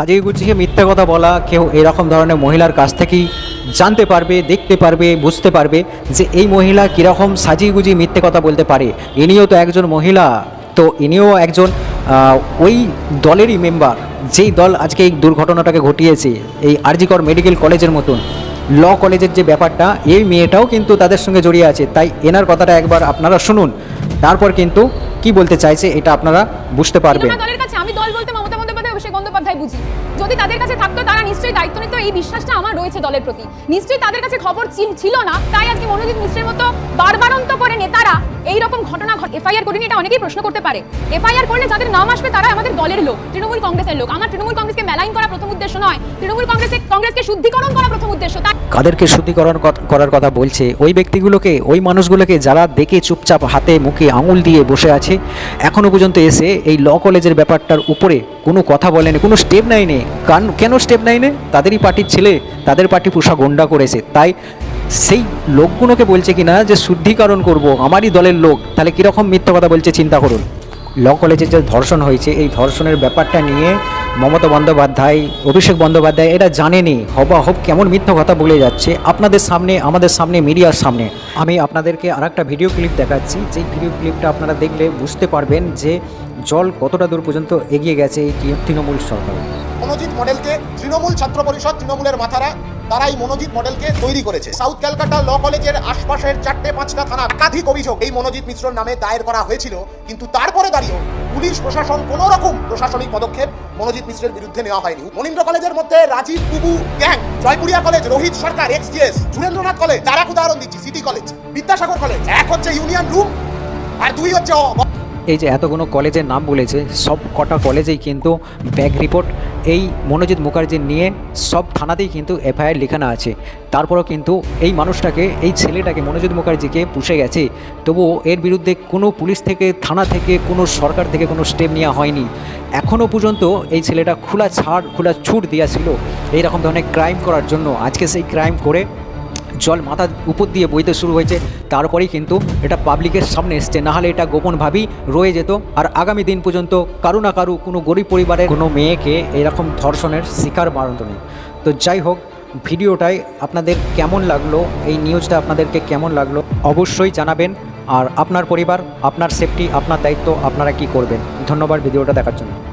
সাজিয়ে গুছিয়ে মিথ্যা কথা বলা, কেউ এরকম ধরনের মহিলার কাছ থেকেই জানতে পারবে, দেখতে পারবে, বুঝতে পারবে যে এই মহিলা কীরকম সাজিয়ে গুজিয়ে মিথ্যে কথা বলতে পারে। ইনিও তো একজন মহিলা, তো ইনিও একজন ওই দলেরই মেম্বার যেই দল আজকে এই দুর্ঘটনাটাকে ঘটিয়েছে, এই আরজিকর মেডিকেল কলেজের মতন। ল কলেজের যে ব্যাপারটা, এই মেয়েটাও কিন্তু তাদের সঙ্গে জড়িয়ে আছে, তাই এনার কথাটা একবার আপনারা শুনুন। তারপর কিন্তু কি বলতে চাইছে, এটা আপনারা বুঝতে পারবেন। বন্দ্যোপাধ্যায় বুঝি। যদি তাদের কাছে থাকতো, তারা নিশ্চয়ই দায়িত্ব নিত, এই বিশ্বাসটা আমার রয়েছে দলের প্রতি। নিশ্চয়ই তাদের কাছে খবর ছিল না, তাই আজকে মনোজিৎ মিশ্রের মতো বারবারন্ত করে নেতারা এই রকম ঘটনা এফআইআর করেনি, এটা অনেকেই প্রশ্ন করতে পারে। এফআইআর করলে যাদের নাম আসবে, তারা আমাদের দলের লোক, তৃণমূল কংগ্রেসের লোক। আমার তৃণমূল কংগ্রেসকে মেলাইন করা প্রথম উদ্দেশ্য নয়। তৃণমূল কংগ্রেসে, কংগ্রেসকে শুদ্ধিকরণ করা প্রথম উদ্দেশ্য। কাদেরকে শুদ্ধিকরণ কর- করার কথা বলছে, ওই ব্যক্তিগুলোকে, ওই মানুষগুলোকে যারা দেখে চুপচাপ হাতে মুখে আঙুল দিয়ে বসে আছে এখনও পর্যন্ত এসে এই ল কলেজের ব্যাপারটার উপরে কোনো কথা বলেনি, কোনো স্টেপ নেয়নি। কেন স্টেপ নেয়নি? তাদেরই পার্টির ছেলে, তাদের পার্টি পোষা গন্ডা করেছে। তাই সেই লোকগুলোকে বলছে কিনা যে শুদ্ধিকরণ করব, আমারই দলের লোক, তাহলে কীরকম মিথ্যা কথা বলছে চিন্তা করুন। ল কলেজে যে ধর্ষণ হয়েছে, এই ধর্ষণের ব্যাপারটা নিয়ে মমতা বন্দ্যোপাধ্যায়, অভিষেক বন্দ্যোপাধ্যায় এটা জানেনি। হবা হব কেমন মিথ্যা কথা বলে যাচ্ছে, আপনাদের সামনে, আমাদের সামনে, মিডিয়ার সামনে। আমি আপনাদেরকে আর ভিডিও ক্লিপ দেখাচ্ছি। যেই ভিডিও ক্লিপটা আপনারা দেখলে বুঝতে পারবেন যে জল কতটা দূর পর্যন্ত এগিয়ে গেছে এই তৃণমূল সরকার? মনোজিৎ মডেলকে তৃণমূল ছাত্র পরিষদ তৃণমূলের মাথারা, তারাই মনোজিৎ মডেলকে তৈরি করেছে। সাউথ ক্যালকাটা ল কলেজের আশপাশের চারটে পাঁচটা থানা একাধিক অভিযোগ এই মনোজিৎ মিশ্রর নামে দায়ের করা হয়েছিল। কিন্তু তারপরে দাঁড়িয়েও পুলিশ, প্রশাসন কোনো রকম প্রশাসনিক পদক্ষেপ মনোজিৎ মিশ্রের বিরুদ্ধে নেওয়া হয়নি। মনীন্দ্র কলেজের মধ্যে রাজীব বুবু গ্যাং, জয়পুরিয়া কলেজ, রোহিত সরকার, এক্স এক্সজিএস সুরেন্দ্রনাথ কলেজ তার উদাহরণ দিচ্ছি সিটি কলেজ, বিদ্যাসাগর কলেজ। এক হচ্ছে ইউনিয়ন রুম, আর দুই হচ্ছে এই যে এতগুলো কলেজের নাম বলেছে, সব কটা কলেজেই কিন্তু ব্যাক রিপোর্ট। এই মনোজিৎ মুখার্জি নিয়ে সব থানাতেই কিন্তু এফআইআর লেখানো আছে। তারপরেও কিন্তু এই মানুষটাকে, এই ছেলেটাকে, মনোজিৎ মুখার্জিকে পুষে গেছে। তবুও এর বিরুদ্ধে কোনো পুলিশ থেকে, থানা থেকে, কোনো সরকার থেকে কোনো স্টেপ নেওয়া হয়নি। এখনও পর্যন্ত এই ছেলেটা খোলা ছাড়, খোলা ছুট দিয়েছিল এইরকম ধরনের ক্রাইম করার জন্য, আজকে সেই ক্রাইম করে জল মাথার উপর দিয়ে বইতে শুরু হয়েছে। তারপরেই কিন্তু এটা পাবলিকের সামনে এসছে। নাহলে এটা গোপনভাবেই রয়ে যেত। আর আগামী দিন পর্যন্ত কারও না কারও, কোনো গরিব পরিবারের, কোনো মেয়েকে এরকম ধর্ষণের শিকার বাড়ানো নেই। তো যাই হোক ভিডিওটাই আপনাদের কেমন লাগল? এই নিউজটা আপনাদেরকে কেমন লাগল? অবশ্যই জানাবেন। আর আপনার পরিবার, আপনার সেফটি, আপনার দায়িত্ব, আপনারা কি করবেন? ধন্যবাদ ভিডিওটা দেখার জন্য।